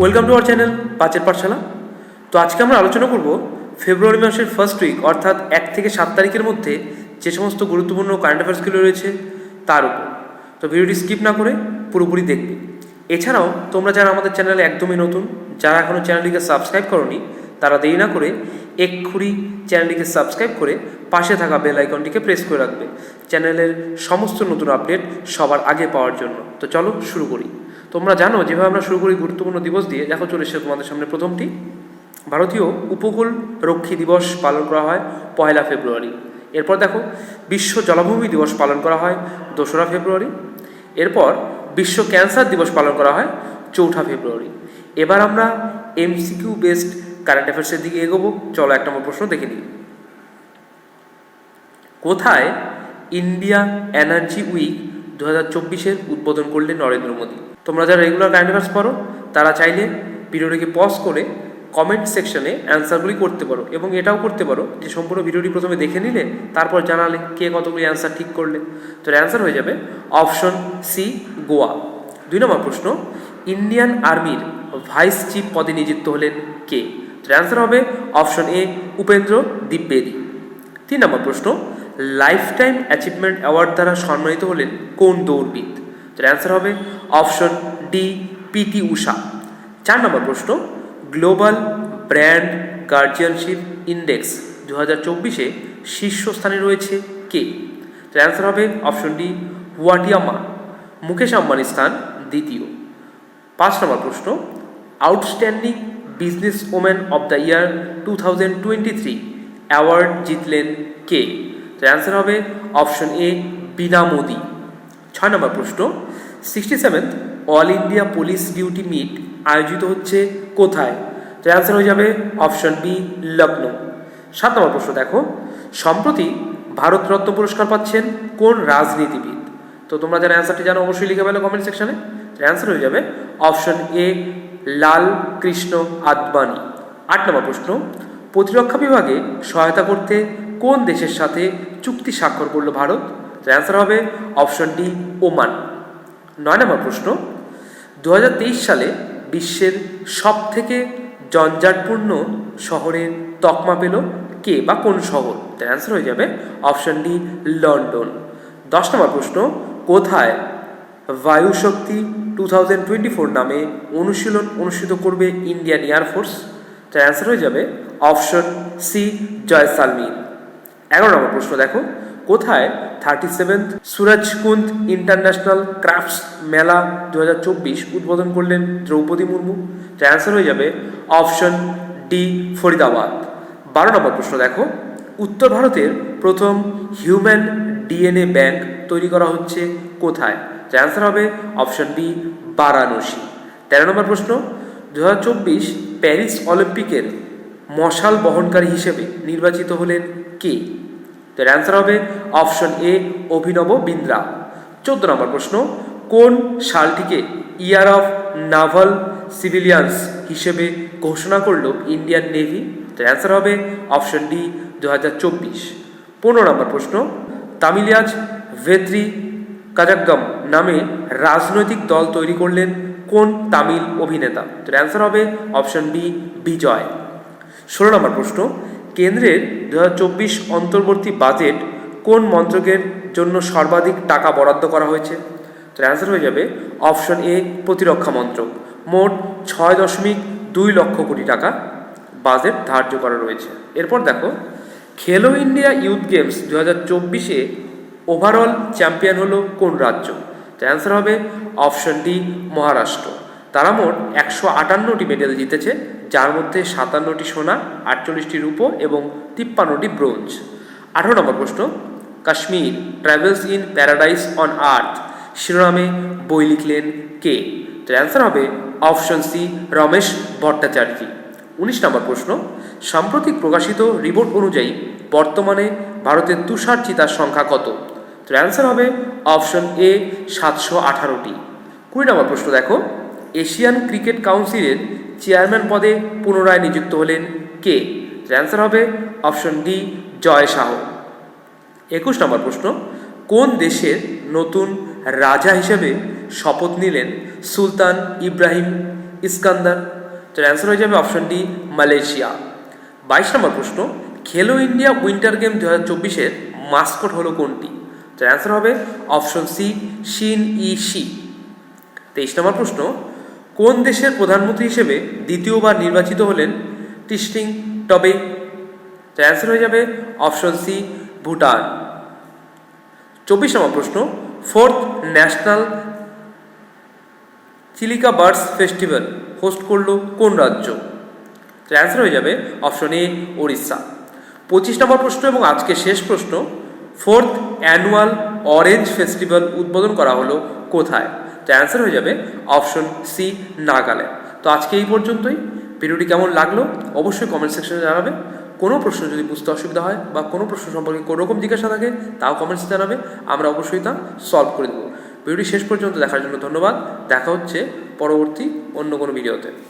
Welcome to our channel পাঁচের পাঠশালা তো আজকে আমরা আলোচনা করব ফেব্রুয়ারি মাসের ফার্স্ট উইক অর্থাৎ এক থেকে সাত তারিখের মধ্যে যে সমস্ত গুরুত্বপূর্ণ কারেন্ট অ্যাফেয়ার্সগুলো রয়েছে, তার উপর। তো ভিডিওটি স্কিপ না করে পুরোপুরি দেখবে। এছাড়াও, তোমরা যারা আমাদের চ্যানেলে একদমই নতুন, যারা এখনও চ্যানেলটিকে সাবস্ক্রাইব করনি, তারা দেরি না করে এক্ষুনি চ্যানেলটিকে সাবস্ক্রাইব করে পাশে থাকা বেল আইকনটিকে প্রেস করে রাখবে। চ্যানেলের সমস্ত নতুন আপডেট সবার আগে পাওয়ার জন্য। তো চলো শুরু করি। তোমরা জানো, যেভাবে আমরা শুরু করি গুরুত্বপূর্ণ দিবস দিয়ে, দেখো চলে এসেছে তোমাদের সামনে প্রথমটি। ভারতীয় উপকূল রক্ষী দিবস পালন করা হয় পয়লা ফেব্রুয়ারি। এরপর দেখো, বিশ্ব জলাভূমি দিবস পালন করা হয় দোসরা ফেব্রুয়ারি। এরপর বিশ্ব ক্যান্সার দিবস পালন করা হয় চৌঠা ফেব্রুয়ারি। এবার আমরা এমসিকিউ বেসড কারেন্ট অ্যাফেয়ার্সের দিকে এগোবো। চলো এক নম্বর প্রশ্ন দেখে নিই। কোথায় ইন্ডিয়া এনার্জি উইক দু হাজার চব্বিশের উদ্বোধন করলেন নরেন্দ্র মোদী। তোমরা যারা রেগুলার কারেন্ট পড়ো, তারা চাইলে ভিডিওটিকে পজ করে কমেন্ট সেকশনে অ্যান্সারগুলি করতে পারো এবং এটাও করতে পারো যে সম্পূর্ণ ভিডিওটি প্রথমে দেখে নিলে তারপর জানালে কে কতগুলি অ্যান্সার ঠিক করলে। তো অ্যান্সার হয়ে যাবে অপশন সি গোয়া। দুই নম্বর প্রশ্ন ইন্ডিয়ান আর্মির ভাইস চিফ পদে নিযুক্ত হলেন কে? তো অ্যান্সার হবে অপশন এ উপেন্দ্র দ্বিবেদী। তিন নম্বর প্রশ্ন লাইফ টাইম অ্যাচিভমেন্ট অ্যাওয়ার্ড দ্বারা সম্মানিত হলেন কোন দৌড়বিদ? তো অ্যান্সার হবে অপশন ডি পিটি উষা চার নম্বর প্রশ্ন গ্লোবাল ব্র্যান্ড গার্জিয়ানশিপ ইন্ডেক্স দু হাজার চব্বিশে শীর্ষস্থানে রয়েছে কে? তো অ্যান্সার হবে অপশন ডি হুয়াটিয়ামা মুকেশ আম্বানির স্থান দ্বিতীয়। পাঁচ নম্বর প্রশ্ন outstanding business woman of the year two thousand twenty three award জিতলেন কে? তো অ্যান্সার হবে অপশন এ বিনা মোদি। ছয় নম্বর প্রশ্ন sixty seventh all India police duty meet আয়োজিত হচ্ছে কোথায়? তো অ্যান্সার হয়ে যাবে অপশন বি লখনৌ সাত নম্বর প্রশ্ন দেখো, সম্প্রতি ভারতরত্ন পুরস্কার পাচ্ছেন কোন রাজনীতিবিদ? তো তোমরা যারা অ্যান্সারটি জানো অবশ্যই লিখে ফেলো কমেন্ট সেকশনে অ্যান্সার হয়ে যাবে অপশন এ লাল কৃষ্ণ আদবানি। আট নম্বর প্রশ্ন, প্রতিরক্ষা বিভাগে সহায়তা করতে কোন দেশের সাথে চুক্তি স্বাক্ষর করল ভারত। অ্যান্সার হবে অপশন ডি ওমান নয় নম্বর প্রশ্ন দু হাজার তেইশ সালে বিশ্বের সব থেকে জঞ্জাটপূর্ণ শহরের তকমা পেল কে বা কোন শহর? তার অ্যান্সার হয়ে যাবে অপশন ডি লন্ডন। দশ নম্বর প্রশ্ন, কোথায় Vayushakti two thousand twenty four নামে অনুশীলন অনুষ্ঠিত করবে ইন্ডিয়ান এয়ারফোর্স তার অ্যান্সার হয়ে যাবে অপশন সি জয়সালমিন এগারো নম্বর প্রশ্ন দেখো। কোথায় thirty seventh Surajkund international crafts Mela দু হাজার চব্বিশ উদ্বোধন করলেন দ্রৌপদী মুর্মু? তো অ্যান্সার হয়ে যাবে অপশন ডি ফরিদাবাদ। বারো নম্বর প্রশ্ন দেখো। উত্তর ভারতের প্রথম হিউম্যান ডিএনএ ব্যাংক তৈরি করা হচ্ছে কোথায়? তো অ্যান্সার হবে অপশন বি বারাণসী। তেরো নম্বর প্রশ্ন দু হাজার চব্বিশ প্যারিস অলিম্পিকের মশাল বহনকারী হিসেবে নির্বাচিত হলেন কে? তো অ্যান্সার হবে অপশন এ অভিনব বিন্দ্রা। চোদ্দ নম্বর প্রশ্ন, কোন সালটিকে ইয়ার অফ নাভাল সিভিলিয়ান্স হিসেবে ঘোষণা করল ইন্ডিয়ান নেভি তো অ্যান্সার হবে অপশন ডি দু হাজার চব্বিশ। পনেরো নম্বর প্রশ্ন, তামিলিয়াজ ভেদ্রি কাজাগ্গাম নামে রাজনৈতিক দল তৈরি করলেন কোন তামিল অভিনেতা? তো অ্যান্সার হবে অপশন বি বিজয়। ষোলো নম্বর প্রশ্ন, কেন্দ্রের দু হাজার চব্বিশ অন্তর্বর্তী বাজেট কোন মন্ত্রকের জন্য সর্বাধিক টাকা বরাদ্দ করা হয়েছে? তো অ্যান্সার হয়ে যাবে অপশন এ, প্রতিরক্ষা মন্ত্রক। মোট ছয় দশমিক দুই লক্ষ কোটি টাকা বাজেট ধার্য করা রয়েছে। এরপর দেখো, খেলো ইন্ডিয়া ইউথ গেমস দু হাজার চব্বিশে ওভারঅল চ্যাম্পিয়ন হলো কোন রাজ্য? তো অ্যান্সার হবে অপশন ডি, মহারাষ্ট্র। তারা মোট একশো আটান্নটি মেডেল জিতেছে। যার মধ্যে সাতান্নটি সোনা, আটচল্লিশটি রূপো এবং তিপ্পান্নটি ব্রোঞ্জ। আঠারো নম্বর প্রশ্ন, Kashmir travels in paradise on earth শিরোনামে বই লিখলেন কে? তো অ্যান্সার হবে অপশন সি রমেশ ভট্টাচার্য। উনিশ নম্বর প্রশ্ন, সাম্প্রতিক প্রকাশিত রিপোর্ট অনুযায়ী বর্তমানে ভারতের তুষার চিতার সংখ্যা কত? তো অ্যান্সার হবে অপশন এ সাতশো আঠারোটি। কুড়ি নম্বর প্রশ্ন দেখো, এশিয়ান ক্রিকেট কাউন্সিলের চেয়ারম্যান পদে পুনরায় নিযুক্ত হলেন কে? অ্যান্সার হবে অপশন ডি জয় শাহ। একুশ নম্বর প্রশ্ন, কোন দেশের নতুন রাজা হিসেবে শপথ নিলেন সুলতান ইব্রাহিম ইস্কান্দার? যার অ্যান্সার হয়ে যাবে অপশন ডি মালয়েশিয়া। বাইশ নম্বর প্রশ্ন, খেলো ইন্ডিয়া উইন্টার গেম দু হাজার চব্বিশের মাস্কট হলো কোনটি? যার অ্যান্সার হবে অপশন সি শিন ই শি তেইশ নম্বর প্রশ্ন কোন দেশের প্রধানমন্ত্রী হিসেবে দ্বিতীয়বার নির্বাচিত হলেন টিস্টিং? টবে যার অ্যান্সার হয়ে যাবে অপশন সি ভুটান। চব্বিশ নম্বর প্রশ্ন fourth national Chilika birds festival host করল কোন রাজ্য? তার অ্যান্সার হয়ে যাবে অপশন এ ওড়িশা। পঁচিশ নম্বর প্রশ্ন এবং আজকে শেষ প্রশ্ন ফোর্থ অ্যানুয়াল অরেঞ্জ ফেস্টিভ্যাল উদ্বোধন করা হলো কোথায়? তার অ্যান্সার হয়ে যাবে অপশন সি নাগাল্যান্ড। তো আজকে এই পর্যন্তই। ভিডিওটি কেমন লাগল অবশ্যই কমেন্ট সেকশনে জানাবে। কোনো প্রশ্ন যদি বুঝতে অসুবিধা হয় বা কোনো প্রশ্ন সম্পর্কে কোনো রকম জিজ্ঞাসা থাকে, তাও কমেন্টসে জানাবে। আমরা অবশ্যই তা সলভ করে দেবো। ভিডিওটি শেষ পর্যন্ত দেখার জন্য ধন্যবাদ। দেখা হচ্ছে পরবর্তী অন্য কোনো ভিডিওতে